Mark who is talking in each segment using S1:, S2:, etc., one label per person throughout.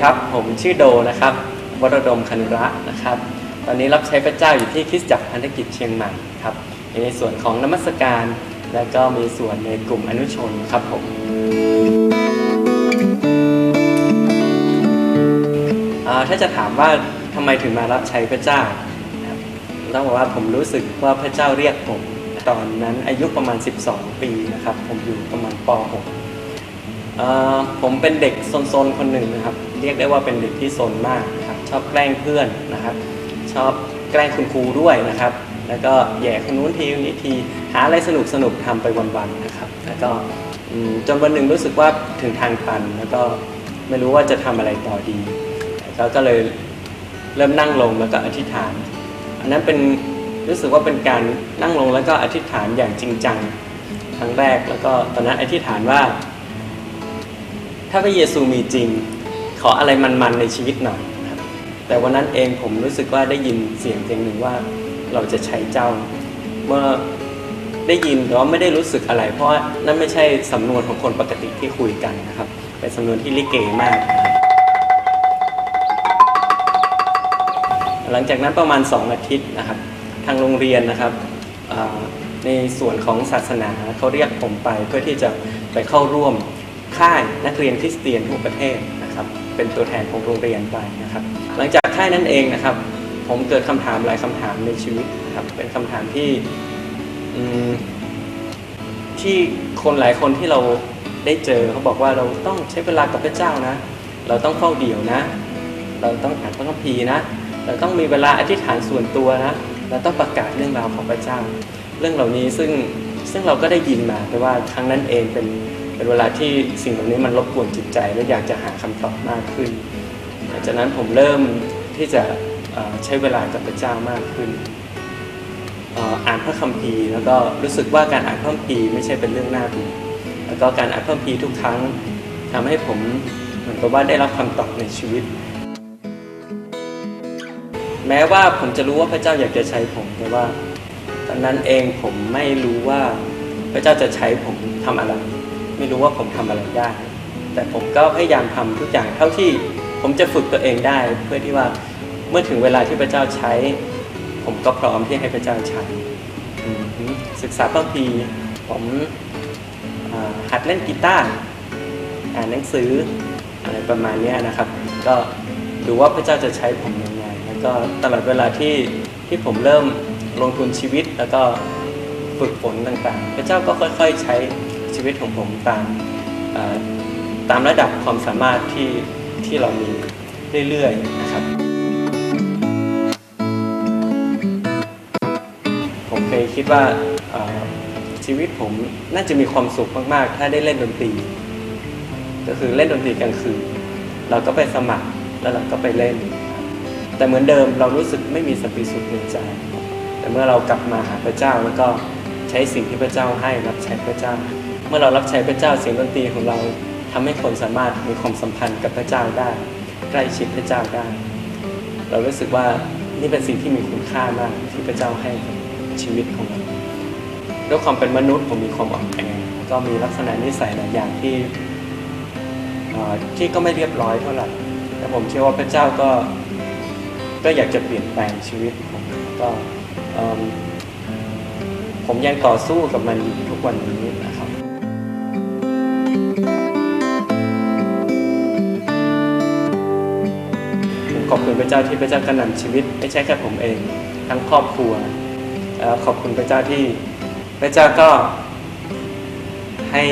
S1: ครับ ผมชื่อโดนะครับวรดมคณุระนะครับ ตอนนี้รับใช้พระเจ้าอยู่ที่คริสตจักรพันธกิจเชียงใหม่ครับในส่วนของนมัสการ และก็มีส่วนในกลุ่มอนุชนครับผมถ้าจะถามว่าทำไมถึงมารับใช้พระเจ้าครับต้องบอกว่าผมรู้สึกว่าพระเจ้าเรียกผม ตอนนั้นอายุประมาณ 12 ปีนะครับ ผมอยู่ประมาณป .6 ผมเป็นเด็กโซนๆคนหนึ่งนะครับ เรียกได้ว่าเป็นเด็กที่โซนมากนะครับ ชอบแกล้งเพื่อนนะครับ ชอบแกล้งคุณครูด้วยนะครับ แล้วก็แย่คนนู้นทีนี้ทีหาอะไรสนุกสนุกทำไปวันๆนะครับ แล้วก็จนวันหนึ่งรู้สึกว่าถึงทางตันแล้วก็ไม่รู้ว่าจะทำอะไรต่อดีแล้วก็เลยเริ่มนั่งลงแล้วก็อธิษฐาน อันนั้นเป็นรู้สึกว่าเป็นการนั่งลงแล้วก็อธิษฐานอย่างจริงจังครั้งแรกแล้วก็ตอนนั้นอธิษฐานว่า ถ้าพระเยซูมีจริง ขออะไรมันๆในชีวิตหน่อยนะครับแต่วันนั้นเองผมรู้สึกว่าได้ยินเสียงเพลงหนึ่งว่าเราจะใช้เจ้า เมื่อได้ยินแต่ว่าไม่ได้รู้สึกอะไร เพราะนั่นไม่ใช่สำนวนของคนปกติที่คุยกันนะครับเป็นสำนวนที่ลิเกมาก หลังจากนั้นประมาณ 2 อาทิตย์นะครับ ทางโรงเรียนนะครับในส่วนของศาสนาเขาเรียกผมไปเพื่อที่จะไปเข้าร่วม ค่ายนักเรียนคริสเตียนทั่วประเทศนะครับ เป็นตัวแทนของโรงเรียนไปนะครับ หลังจากค่ายนั้นเองนะครับ ผมเกิดคำถามหลายคำถามในชีวิตนะครับ เป็นคำถามที่ที่คนหลายคนที่เราได้เจอเขาบอกว่าเราต้องใช้เวลากับพระเจ้านะ เราต้องเฝ้าเดี่ยวนะ เราต้องอ่านพระคัมภีร์นะ เราต้องมีเวลาอธิษฐานส่วนตัวนะ เราต้องประกาศเรื่องราวของพระเจ้า เรื่องเหล่านี้ซึ่งซึ่งเราก็ได้ยินมาแต่ว่าครั้งนั้นเองเป็น เป็นเวลาที่สิ่งเหล่านี้มันรบกวนจิตใจ และอยากจะหาคำตอบมากขึ้นหลังจากนั้นผมเริ่มที่จะใช้เวลากับพระเจ้ามากขึ้นอ่ออ่านพระคัมภีร์แล้วก็รู้สึกว่าการอ่านพระคัมภีร์ไม่ใช่เป็นเรื่องน่าเบื่อแล้วก็การอ่านพระคัมภีร์ทุกครั้งทำให้ผมเหมือนกับว่าได้รับคำตอบในชีวิต แม้ว่าผมจะรู้ว่าพระเจ้าอยากจะใช้ผมแต่ว่าตอนนั้นเองผมไม่รู้ว่าพระเจ้าจะใช้ผมทำอะไร ไม่รู้ว่าผมทำอะไรได้ แต่ผมก็พยายามทำทุกอย่างเท่าที่ผมจะฝึกตัวเองได้ เพื่อที่ว่าเมื่อถึงเวลาที่พระเจ้าใช้ ผมก็พร้อมที่ให้พระเจ้าใช้ศึกษาพระคีผมหัดเล่นกีตาร์อ่านหนังสืออะไรประมาณนี้นะครับ ก็ดูว่าพระเจ้าจะใช้ผมยังไงแล้วก็ตลอดเวลาที่ที่ผมเริ่มลงทุนชีวิตแล้วก็ฝึกฝนต่างๆ พระเจ้าก็ค่อย ๆ ใช้ ชีวิตของผมตามตามระดับความสามารถที่ที่เรามีเรื่อยๆนะครับ ผมเคยคิดว่าชีวิตผมน่าจะมีความสุขมากๆ ถ้าได้เล่นดนตรี ก็คือเล่นดนตรีกลางคืนเราก็ไปสมัครแล้วเราก็ไปเล่น แต่เหมือนเดิมเรารู้สึกไม่มีสันติสุขในใจ แต่เมื่อเรากลับมาหาพระเจ้าแล้วก็ใช้สิ่งที่พระเจ้าให้รับใช้พระเจ้า เมื่อเรารับใช้พระเจ้าเสียงดนตรีของเราทำให้คนสามารถมีความสัมพันธ์กับพระเจ้าได้ ใกล้ชิดพระเจ้าได้ เรารู้สึกว่านี่เป็นสิ่งที่มีคุณค่ามากที่พระเจ้าให้กับชีวิตของเราด้วยความเป็นมนุษย์ผมมีความอ่อนแอก็มีลักษณะนิสัยหลายอย่างที่ที่ก็ไม่เรียบร้อยเท่าไหร่แต่ผมเชื่อว่าพระเจ้าก็ก็อยากจะเปลี่ยนแปลงชีวิตผมก็ผมยังต่อสู้กับมันอยู่ทุกวันนี้นะ พระเจ้าที่พระเจ้ากระหน่ำชีวิต ไม่ใช่แค่ผมเอง ทั้งครอบครัวแล้วขอบคุณพระเจ้าที่พระเจ้าก็ให้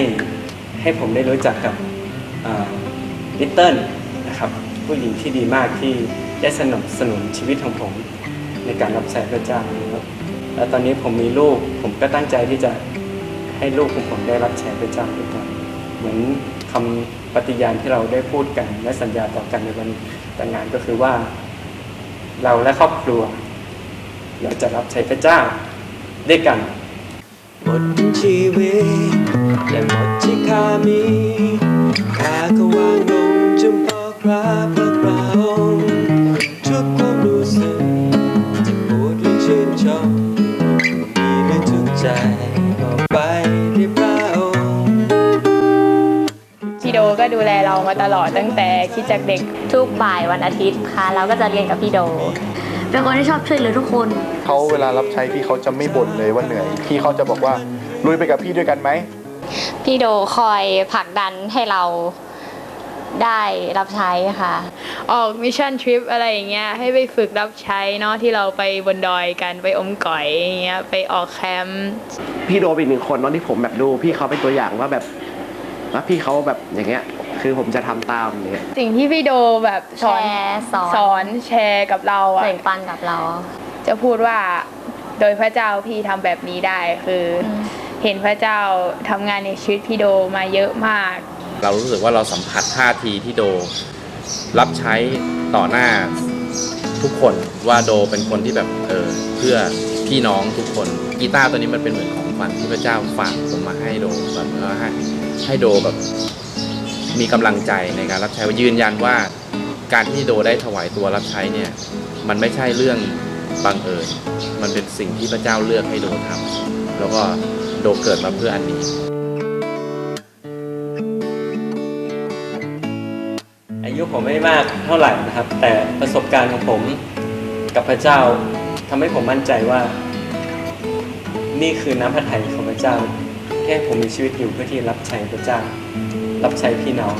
S1: ให้ผมได้รู้จักกับลิตเติ้ลนะครับผู้หญิงที่ดีมากที่ได้สนับสนุนชีวิตของผมในการรับใช้พระเจ้าแล้วตอนนี้ผมมีลูกผมก็ตั้งใจที่จะให้ลูกของผมได้รับใช้พระเจ้าด้วยกันเหมือนคำปฏิญาณที่เราได้พูดกัน และสัญญาต่อกันในวันแต่งงานก็คือว่า เราและครอบครัว เราจะรับใช้พระเจ้าด้วยกัน
S2: หมดชีวิตและหมดที่ข้ามีข้าก็วางลงจนพอคราพระเราทุกความรู้สึกจะพูดหรือชื่นชมมีหรือทุกใจ
S3: มาตลอดตั้งแต่คิดจากเด็ก
S4: ทุกบ่ายวันอาทิตย์ค่ะ เราก็จะเรียนกับพี่โด เป็นคนที่ชอบช่วยเหลือทุกคน
S5: เขาเวลารับใช้พี่เขาจะไม่บ่นเลยว่าเหนื่อยพี่เขาจะบอกว่าลุยไปกับพี่ด้วยกันไหม
S4: พี่โดคอยผลักดันให้เราได้รับใช้ค่ะ
S3: ออกมิชชั่นทริปอะไรอย่างเงี้ยให้ไปฝึกรับใช้เนาะที่เราไปบนดอยกันไปอมก่อยอย่างเงี้ยไปออกแคมป์
S6: พี่โดเป็นอีกหนึ่งคนเนาะที่ผมแบบดู พี่เขาเป็นตัวอย่างว่าแบบว่าพี่เขาแบบอย่างเงี้ย คือผมจะทำตามอย่างเงี้ย
S3: สิ่งที่พี่โดแบบสอน
S4: แชร์สอน
S3: สอนแชร์กับเราอะ
S4: แบ่งปันกับเรา
S3: จะพูดว่าโดยพระเจ้าพี่ทำแบบนี้ได้คืออ
S4: ม
S3: เห็นพระเจ้าทำงานในชีวิตพี่โดมาเยอะมาก
S7: เรารู้สึกว่าเราสัมผัสท่าทีที่โด รับใช้ต่อหน้าทุกคนว่าโดเป็นคนที่แบบเออเพื่อพี่น้องทุกคนกีตาร์ตัวนี้มันเป็นเหมือนของขวัญที่พระเจ้าฝากผมมาให้โดแบบว่าให้ให้โดแบบ มีกำลังใจในการรับใช้ยืนยันว่าการที่โดได้ถวายตัวรับใช้เนี่ยมันไม่ใช่เรื่องบังเอิญมันเป็นสิ่งที่พระเจ้าเลือกให้โดทำแล้วก็โดเกิดมาเพื่ออันนี้
S1: อายุผมไม่มากเท่าไหร่นะครับ แต่ประสบการณ์ของผมกับพระเจ้าทำให้ผมมั่นใจว่า นี่คือน้ำพระทัยของพระเจ้าแค่ผมมีชีวิตอยู่เพื่อที่รับใช้พระเจ้า รับใช้พี่น้อง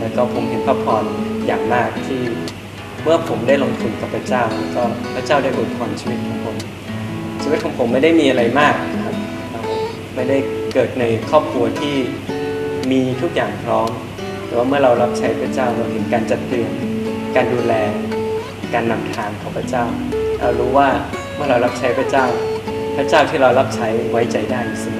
S1: แล้วก็ผมเห็นพระพรอย่างมากที่เมื่อผมได้ลงทุนกับพระเจ้าแล้วก็พระเจ้าได้อวยพรชีวิตของผม ชีวิตของผมไม่ได้มีอะไรมากนะครับเราไม่ได้เกิดในครอบครัวที่มีทุกอย่างพร้อม แต่ว่าเมื่อเรารับใช้พระเจ้าเราเห็นการจัดเตรียมการดูแล การนำทางของพระเจ้า เรารู้ว่าเมื่อเรารับใช้พระเจ้า พระเจ้าที่เรารับใช้ไว้ใจได้เสมอ